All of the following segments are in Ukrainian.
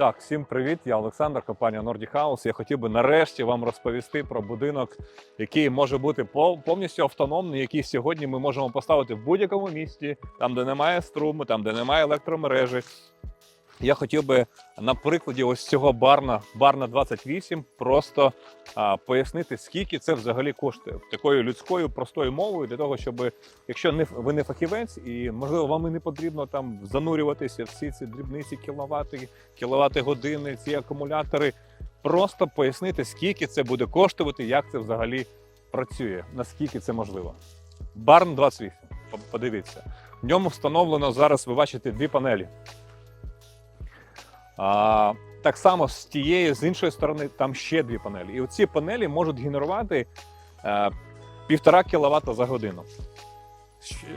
Так, всім привіт. Я Олександр, компанія Nordic House. Я хотів би нарешті вам розповісти про будинок, який може бути повністю автономний, який сьогодні ми можемо поставити в будь-якому місті, там, де немає струму, там, де немає електромережі. Я хотів би на прикладі ось цього барна, барна 28, просто а, пояснити, скільки це взагалі коштує такою людською простою мовою, для того, щоб якщо не ви не фахівець, і можливо вам і не потрібно там занурюватися всі ці дрібниці кіловати, кіловати години, ці акумулятори. Просто пояснити, скільки це буде коштувати, як це взагалі працює, наскільки це можливо. Барн 28, по- подивіться. В ньому встановлено зараз, ви бачите, дві панелі. А, так само з тієї, з іншої сторони, там ще дві панелі. І оці панелі можуть генерувати е, півтора кВт за годину.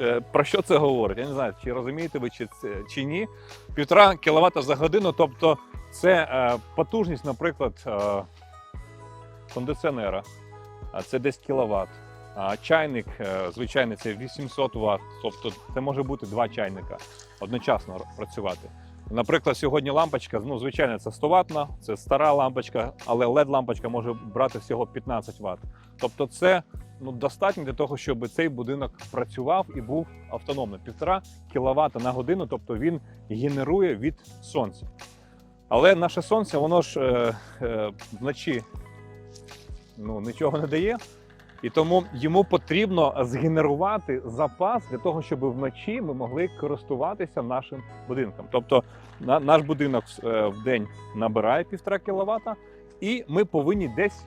Е, Про що це говорить? Я не знаю, чи розумієте ви чи, це, чи ні. Півтора кВт за годину, тобто це е, потужність, наприклад, е, кондиціонера, це десь кВт. А чайник е, звичайний це 800 Вт, тобто це може бути два чайника одночасно працювати. Наприклад, сьогодні лампочка, ну звичайно, це 100 ватна, це стара лампочка, але led лампочка може брати всього 15 Вт. Тобто, це ну достатньо для того, щоб цей будинок працював і був автономним. Півтора кВт на годину, тобто він генерує від сонця. Але наше сонце, воно ж е, е, вночі ну, нічого не дає. І тому йому потрібно згенерувати запас для того, щоб вночі ми могли користуватися нашим будинком. Тобто на, наш будинок е, в день набирає 1,5 кВт, і ми повинні десь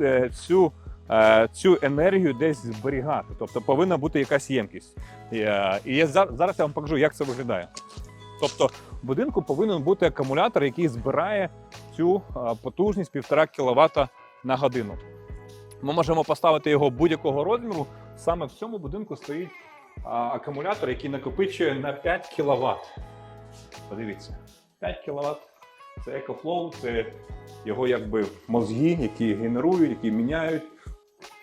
е, цю, е, цю енергію десь зберігати. Тобто повинна бути якась ємкість. І, я зараз я вам покажу, як це виглядає. Тобто в будинку повинен бути акумулятор, який збирає цю потужність 1,5 кВт на годину. Ми можемо поставити його будь-якого розміру. Саме в цьому будинку стоїть акумулятор, який накопичує на 5 кВт. Подивіться, 5 кВт це EcoFlow, це його якби мозги, які генерують, які міняють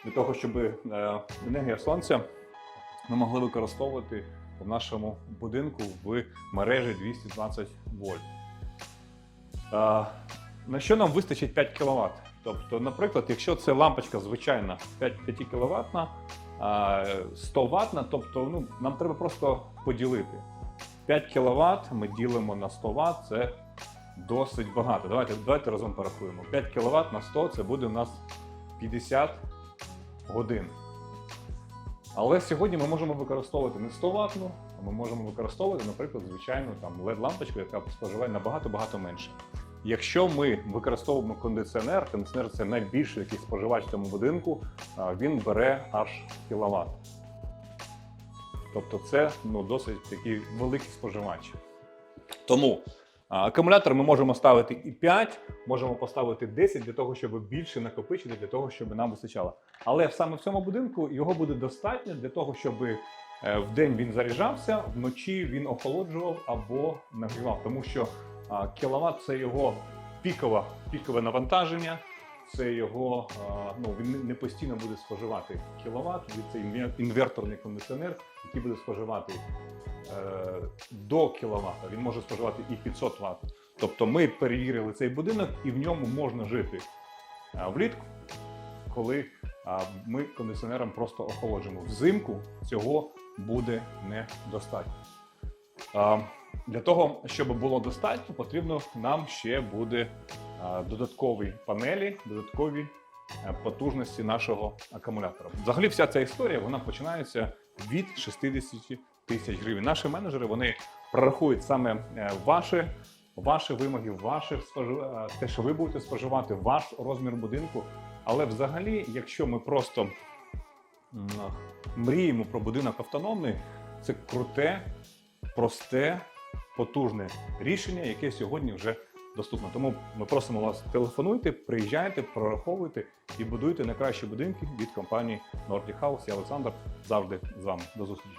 для того, щоб е, енергія сонця ми могли використовувати в нашому будинку в мережі 220 вольт. На що нам вистачить 5 кВт? Тобто, наприклад, якщо це лампочка звичайна 5, 5 кВт, 100 Вт, тобто ну, нам треба просто поділити. 5 кВт ми ділимо на 100 Вт, це досить багато. Давайте, давайте разом порахуємо. 5 кВт на 100 це буде у нас 50 годин. Але сьогодні ми можемо використовувати не 100 ватну, а ми можемо використовувати, наприклад, звичайну LED-лампочку, яка споживає набагато-багато менше. Якщо ми використовуємо кондиціонер, кондиціонер це найбільший який споживач в цьому будинку, він бере аж кіловат. Тобто це ну, досить такий великий споживач. Тому акумулятор ми можемо ставити і 5, можемо поставити 10 для того, щоб більше накопичити, для того, щоб нам вистачало. Але саме в цьому будинку його буде достатньо для того, щоб е, вдень він заряджався, вночі він охолоджував або нагрівав, тому що кіловат це його пікове, пікове навантаження. Це його ну він не- постійно буде споживати кіловат. Це інверторний кондиціонер, який буде споживати е, до кіловата. Він може споживати і 500 Вт. Тобто ми перевірили цей будинок, і в ньому можна жити влітку, коли ми кондиціонером просто охолоджуємо. Взимку цього буде недостатньо. Для того, щоб було достатньо, потрібно нам ще буде додаткові панелі, додаткові е, потужності нашого акумулятора. Взагалі, вся ця історія вона починається від 60 тисяч гривень. Наші менеджери вони прорахують саме е, ваші, ваші вимоги, ваші е, те, що ви будете споживати, ваш розмір будинку. Але взагалі, якщо ми просто мріємо про будинок автономний, це круте, просте, потужне рішення, яке сьогодні вже доступно. Тому ми просимо вас телефонуйте, приїжджайте, прораховуйте і будуйте найкращі будинки від компанії Nordic House. Я Олександр завжди з вами. До зустрічі.